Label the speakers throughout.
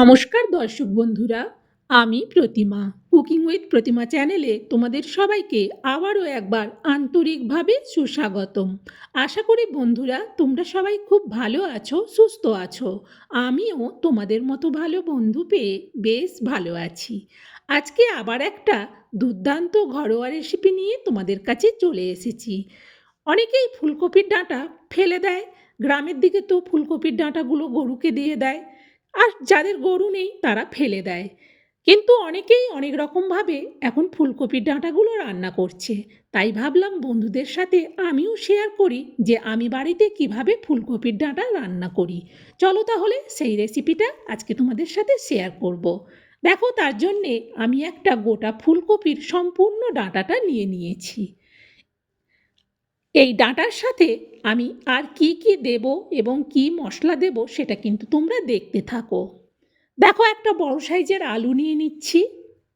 Speaker 1: নমস্কার দর্শক বন্ধুরা, আমি প্রতিমা। কুকিং উইথ প্রতিমা চ্যানেলে তোমাদের সবাইকে আবারও একবার আন্তরিকভাবে সুস্বাগতম। আশা করি বন্ধুরা, তোমরা সবাই খুব ভালো আছো, সুস্থ আছো। আমিও তোমাদের মতো ভালো বন্ধু পেয়ে বেশ ভালো আছি। আজকে আবার একটা দুর্দান্ত ঘরোয়া রেসিপি নিয়ে তোমাদের কাছে চলে এসেছি। অনেকেই ফুলকপির ডাঁটা ফেলে দেয়, গ্রামের দিকে তো ফুলকপির ডাঁটাগুলো গরুকে দিয়ে দেয়। আর যাদের গরু নেই, তারা ফেলে দেয়। কিন্তু অনেকেই অনেক রকমভাবে এখন ফুলকপির ডাঁটাগুলো রান্না করছে। তাই ভাবলাম বন্ধুদের সাথে আমিও শেয়ার করি যে আমি বাড়িতে কীভাবে ফুলকপির ডাঁটা রান্না করি। চলো তাহলে সেই রেসিপিটা আজকে তোমাদের সাথে শেয়ার করব। দেখো তার জন্যে আমি একটা গোটা ফুলকপির সম্পূর্ণ ডাঁটাটা নিয়ে নিয়েছি। এই ডাঁটার সাথে আমি আর কি কি দেব এবং কি মশলা দেব সেটা কিন্তু তোমরা দেখতে থাকো। দেখো একটা বড় সাইজের আলু নিয়ে নিচ্ছি।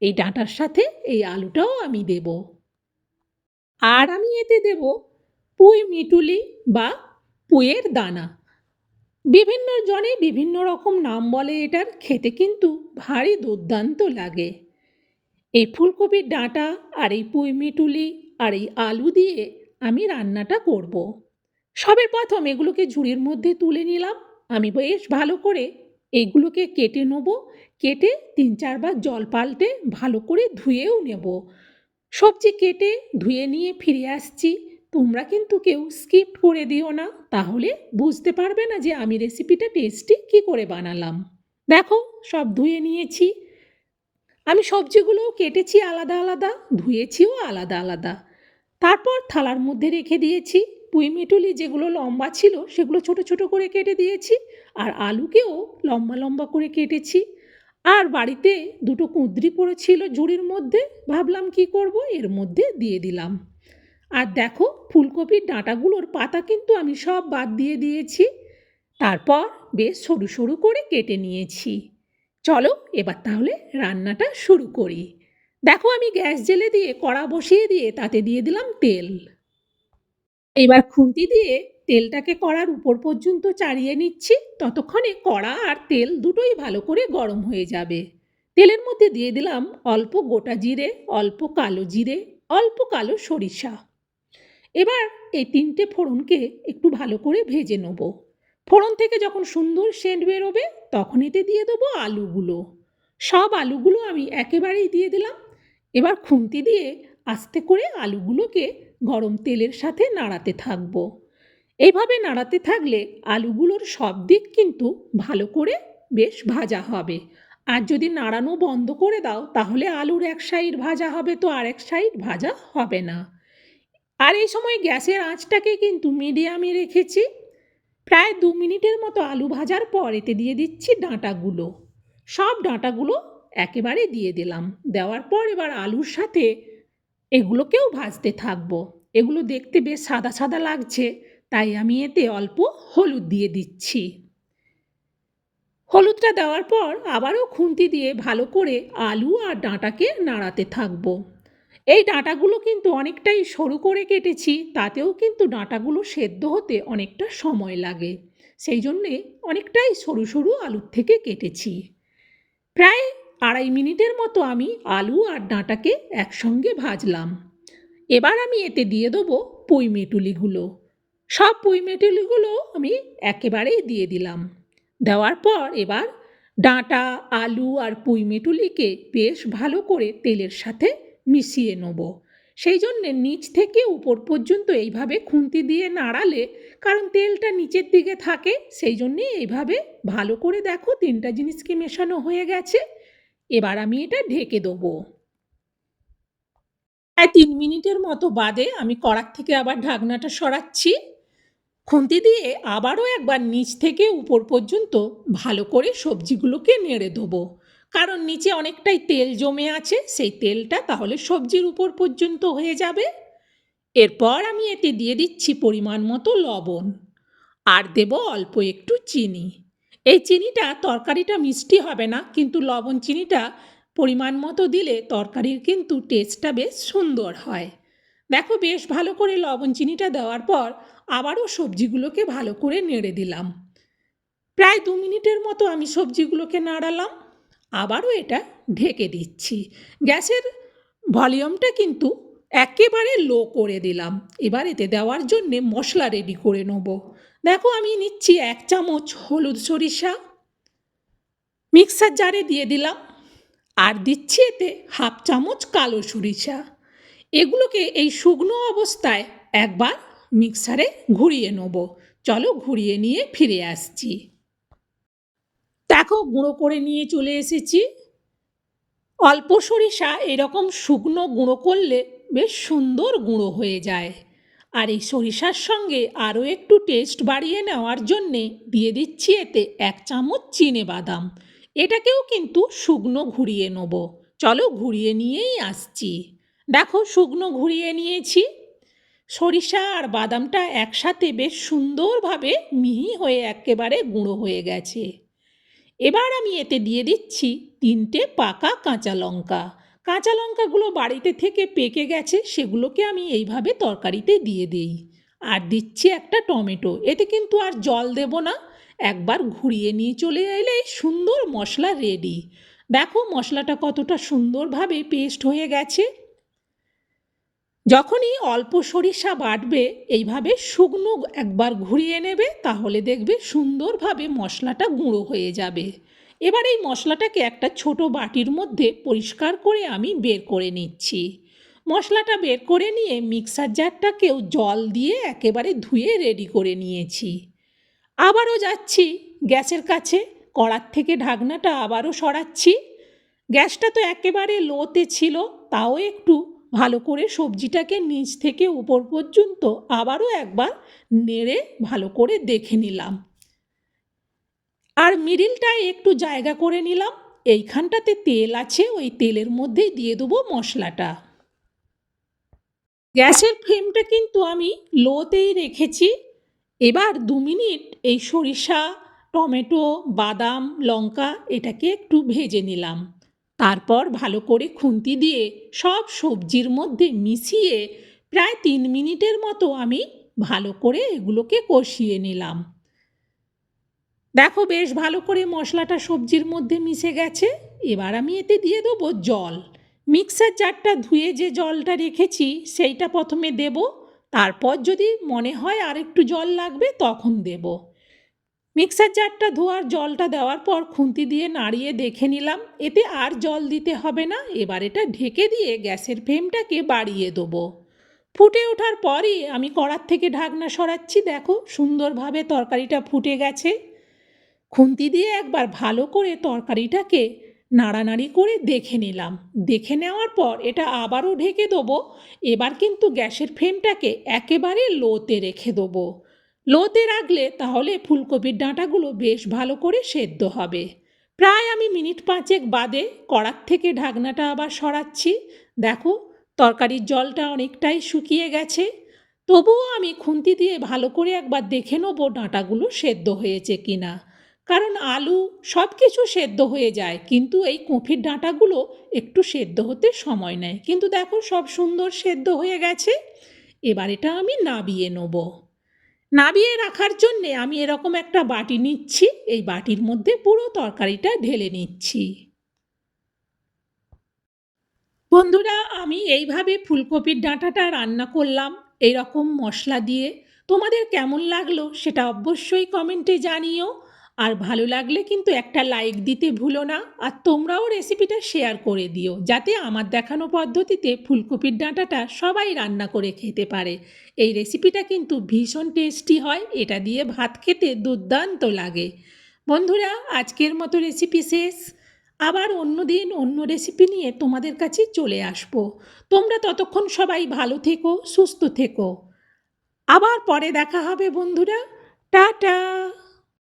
Speaker 1: এই ডাঁটার সাথে এই আলুটাও আমি দেব। আর আমি এতে দেব পুঁই মিটুলি বা পুঁয়ের দানা। বিভিন্ন জনে বিভিন্ন রকম নাম বলে এটার, খেতে কিন্তু ভারী দুর্দান্ত লাগে। এই ফুলকপির ডাঁটা আর এই পুঁই মিটুলি আর এই আলু দিয়ে আমি রান্নাটা করব। সবে প্রথম এগুলোকে ঝুড়ির মধ্যে তুলে নিলাম। আমি বেশ ভালো করে এইগুলোকে কেটে নেব। কেটে তিন চারবার জল পাল্টে ভালো করে ধুয়েও নেব। সবজি কেটে ধুয়ে নিয়ে ফিরে আসছি। তোমরা কিন্তু কেউ স্কিপ করে দিও না, তাহলে বুঝতে পারবে না যে আমি রেসিপিটা টেস্টি কী করে বানালাম। দেখো, সব ধুয়ে নিয়েছি। আমি সবজিগুলোও কেটেছি আলাদা আলাদা, ধুয়েছিও আলাদা আলাদা। তারপর থালার মধ্যে রেখে দিয়েছি। পুঁই মিটুলি যেগুলো লম্বা ছিল, সেগুলো ছোট ছোট করে কেটে দিয়েছি আর আলুকেও লম্বা লম্বা করে কেটেছি। আর বাড়িতে দুটো কুঁদরি পড়েছিল ঝুড়ির মধ্যে, ভাবলাম কি করব, এর মধ্যে দিয়ে দিলাম। আর দেখো, ফুলকপির ডাঁটাগুলোর পাতা কিন্তু আমি সব বাদ দিয়ে দিয়েছি। তারপর বেশ সরু সরু করে কেটে নিয়েছি। চলো, এবার তাহলে রান্নাটা শুরু করি। দেখো আমি গ্যাস জেলে দিয়ে, কড়া বসিয়ে দিয়ে তাতে দিয়ে দিলাম তেল। এবার খুন্তি দিয়ে তেলটাকে কড়ার উপর পর্যন্ত চাড়িয়ে নিচ্ছি। ততক্ষণে কড়া আর তেল দুটোই ভালো করে গরম হয়ে যাবে। তেলের মধ্যে দিয়ে দিলাম অল্প গোটা জিরে, অল্প কালো জিরে, অল্প কালো সরিষা। এবার এই তিনটে ফোড়নকে একটু ভালো করে ভেজে নেব। ফোড়ন থেকে যখন সুন্দর সেন্ট বেরোবে, তখন এতে দিয়ে দেবো আলুগুলো। সব আলুগুলো আমি একেবারেই দিয়ে দিলাম। এবার খুন্তি দিয়ে আস্তে করে আলুগুলোকে গরম তেলের সাথে নাড়াতে থাকব। এইভাবে নাড়াতে থাকলে আলুগুলোর সব দিক কিন্তু ভালো করে বেশ ভাজা হবে। আর যদি নাড়ানো বন্ধ করে দাও, তাহলে আলুর এক সাইড ভাজা হবে তো আর এক সাইড ভাজা হবে না। আর এই সময় গ্যাসের আঁচটাকে কিন্তু মিডিয়ামে রেখেছি। প্রায় দু মিনিটের মতো আলু ভাজার পর এতে দিয়ে দিচ্ছি ডাঁটাগুলো। সব ডাঁটাগুলো একেবারে দিয়ে দিলাম। দেওয়ার পর এবার আলুর সাথে এগুলোকেও ভাজতে থাকব। এগুলো দেখতে বেশ সাদা সাদা লাগছে, তাই আমি এতে অল্প হলুদ দিয়ে দিচ্ছি। হলুদটা দেওয়ার পর আবারও খুন্তি দিয়ে ভালো করে আলু আর ডাঁটাকে নাড়াতে থাকব। এই ডাঁটাগুলো কিন্তু অনেকটাই সরু করে কেটেছি, তাতেও কিন্তু ডাঁটাগুলো সেদ্ধ হতে অনেকটা সময় লাগে। সেই জন্যে অনেকটাই সরু সরু আলুর থেকে কেটেছি। প্রায় আড়াই মিনিটের মতো আমি আলু আর ডাঁটাকে একসঙ্গে ভাজলাম। এবার আমি এতে দিয়ে দেবো পুঁই মেটুলিগুলো। সব পুঁই মেটুলিগুলো আমি একেবারেই দিয়ে দিলাম। দেওয়ার পর এবার ডাঁটা, আলু আর পুঁই মেটুলিকে বেশ ভালো করে তেলের সাথে মিশিয়ে নেব। সেই জন্যে নিচ থেকে উপর পর্যন্ত এইভাবে খুন্তি দিয়ে নাড়ালে, কারণ তেলটা নিচের দিকে থাকে, সেই জন্যে এইভাবে ভালো করে দেখো তিনটা জিনিসকে মেশানো হয়ে গেছে। এবার আমি এটা ঢেকে দেবো। প্রায় তিন মিনিটের মতো বাদে আমি কড়াক থেকে আবার ঢাকনাটা সরাচ্ছি। খুন্তি দিয়ে আবারও একবার নিচ থেকে উপর পর্যন্ত ভালো করে সবজিগুলোকে নেড়ে দেবো। কারণ নিচে অনেকটাই তেল জমে আছে, সেই তেলটা তাহলে সবজির উপর পর্যন্ত হয়ে যাবে। এরপর আমি এতে দিয়ে দিচ্ছি পরিমাণ মতো লবণ। আর দেব অল্প একটু চিনি। এই চিনিটা তরকারিটা মিষ্টি হবে না, কিন্তু লবণ চিনিটা পরিমাণ মতো দিলে তরকারির কিন্তু টেস্টটা বেশ সুন্দর হয়। দেখো বেশ ভালো করে লবণ চিনিটা দেওয়ার পর আবারও সবজিগুলোকে ভালো করে নেড়ে দিলাম। প্রায় দু মিনিটের মতো আমি সবজিগুলোকে নাড়ালাম, আবারও এটা ঢেকে দিচ্ছি। গ্যাসের ভলিউমটা কিন্তু একেবারে লো করে দিলাম। এবার এতে দেওয়ার জন্যে মশলা রেডি করে নেব। দেখো আমি নিচ্ছি এক চামচ হলুদ সরিষা। মিক্সার জারে দিয়ে দিলাম। আর দিচ্ছি এতে হাফ চামচ কালো সরিষা। এগুলোকে এই শুকনো অবস্থায় একবার মিক্সারে ঘুরিয়ে নেব। চলো ঘুরিয়ে নিয়ে ফিরে আসছি। দেখো গুঁড়ো করে নিয়ে চলে এসেছি। অল্প সরিষা এরকম শুকনো গুঁড়ো করলে বেশ সুন্দর গুঁড়ো হয়ে যায়। আর এই সরিষার সঙ্গে আরও একটু টেস্ট বাড়িয়ে নেওয়ার জন্যে দিয়ে দিচ্ছি এতে এক চামচ চিনে বাদাম। এটাকেও কিন্তু শুকনো ঘুরিয়ে নেব। চলো ঘুরিয়ে নিয়েই আসছি। দেখো শুকনো ঘুরিয়ে নিয়েছি। সরিষা আর বাদামটা একসাথে বেশ সুন্দরভাবে মিহি হয়ে একেবারে গুঁড়ো হয়ে গেছে। এবার আমি এতে দিয়ে দিচ্ছি তিনটে পাকা কাঁচা লঙ্কা। কাঁচা লঙ্কাগুলো বাড়িতে থেকে পেকে গেছে, সেগুলোকে আমি এইভাবে তরকারিতে দিয়ে দিই। আর দিচ্ছি একটা টমেটো, এতে কিন্তু আর জল দেব না। একবার ঘুরিয়ে নিয়ে চলে এলেই সুন্দর মশলা রেডি দেখো মশলাটা কতটা সুন্দরভাবে পেস্ট হয়ে গেছে। যখনই অল্প সরিষা বাটবে, এইভাবে শুকনো একবার ঘুরিয়ে নেবে, তাহলে দেখবে সুন্দরভাবে মশলাটা গুঁড়ো হয়ে যাবে। এবার এই মশলাটাকে একটা ছোট বাটির মধ্যে পরিষ্কার করে আমি বের করে নিচ্ছি। মশলাটা বের করে নিয়ে মিক্সার জারটাকেও জল দিয়ে একেবারে ধুয়ে রেডি করে নিয়েছি। আবারও যাচ্ছি, গ্যাসের কাছে কড়ার থেকে ঢাকনাটা আবারও সরাচ্ছি। গ্যাসটা তো একেবারে লোতে ছিল, তাও একটু ভালো করে সবজিটাকে নিচ থেকে উপর পর্যন্ত আবারও একবার নেড়ে ভালো করে দেখে নিলাম। আর মিডিলটায় একটু জায়গা করে নিলাম। এইখানটাতে তেল আছে, ওই তেলের মধ্যেই দিয়ে দেবো মশলাটা। গ্যাসের ফ্লেমটা কিন্তু আমি লোতেই রেখেছি। এবার দু মিনিট এই সরিষা, টমেটো, বাদাম, লঙ্কা এটাকে একটু ভেজে নিলাম। তারপর ভালো করে খুন্তি দিয়ে সব সবজির মধ্যে মিশিয়ে প্রায় তিন মিনিটের মতো আমি ভালো করে এগুলোকে কষিয়ে নিলাম। দেখো বেশ ভালো করে মশলাটা সবজির মধ্যে মিশে গেছে। এবার আমি এতে দিয়ে দেবো জল। মিক্সার জারটা ধুয়ে যে জলটা রেখেছি, সেইটা প্রথমে দেব। তারপর যদি মনে হয় আর একটু জল লাগবে, তখন দেব। মিক্সার জারটা ধোয়ার জলটা দেওয়ার পর খুন্তি দিয়ে নাড়িয়ে দেখে নিলাম। এতে আর জল দিতে হবে না। এবার এটা ঢেকে দিয়ে গ্যাসের ফ্লেমটাকে বাড়িয়ে দেবো। ফুটে ওঠার পরই আমি কড়ার থেকে ঢাকনা সরাচ্ছি। দেখো সুন্দরভাবে তরকারিটা ফুটে গেছে। খুন্তি দিয়ে একবার ভালো করে তরকারিটাকে নাড়ানাড়ি করে দেখে নিলাম। দেখে নেওয়ার পর এটা আবারও ঢেকে দেবো। এবার কিন্তু গ্যাসের ফ্লেমটাকে একেবারে লোতে রেখে দেবো। লোতে রাখলে তাহলে ফুলকপির ডাঁটাগুলো বেশ ভালো করে সেদ্ধ হবে। প্রায় আমি মিনিট পাঁচেক বাদে কড়ার থেকে ঢাকনাটা আবার সরাচ্ছি। দেখো, তরকারির জলটা অনেকটাই শুকিয়ে গেছে। তবুও আমি খুন্তি দিয়ে ভালো করে একবার দেখে নেব ডাঁটাগুলো সেদ্ধ হয়েছে কি না কারণ আলু সব কিছু সেদ্ধ হয়ে যায়, কিন্তু এই কফির ডাঁটাগুলো একটু সেদ্ধ হতে সময় নেয়। কিন্তু দেখো, সব সুন্দর সেদ্ধ হয়ে গেছে। এবার এটা আমি নাবিয়ে নেব। নাবিয়ে রাখার জন্যে আমি এরকম একটা বাটি নিচ্ছি। এই বাটির মধ্যে পুরো তরকারিটা ঢেলে নিচ্ছি। বন্ধুরা, আমি এইভাবে ফুলকপির ডাঁটাটা রান্না করলাম এই রকম মশলা দিয়ে। তোমাদের কেমন লাগল সেটা অবশ্যই কমেন্টে জানিও। আর ভালো লাগলে কিন্তু একটা লাইক দিতে ভুলো না। আর তোমরাও রেসিপিটা শেয়ার করে দিও, যাতে আমার দেখানো পদ্ধতিতে ফুলকপির ডাঁটাটা সবাই রান্না করে খেতে পারে। এই রেসিপিটা কিন্তু ভীষণ টেস্টি হয়, এটা দিয়ে ভাত খেতে দুর্দান্ত লাগে। বন্ধুরা, আজকের মতো রেসিপি শেষ। আবার অন্য দিন অন্য রেসিপি নিয়ে তোমাদের কাছে চলে আসব। তোমরা ততক্ষণ সবাই ভালো থেকো, সুস্থ থেকো। আবার পরে দেখা হবে, বন্ধুরা। টাটা!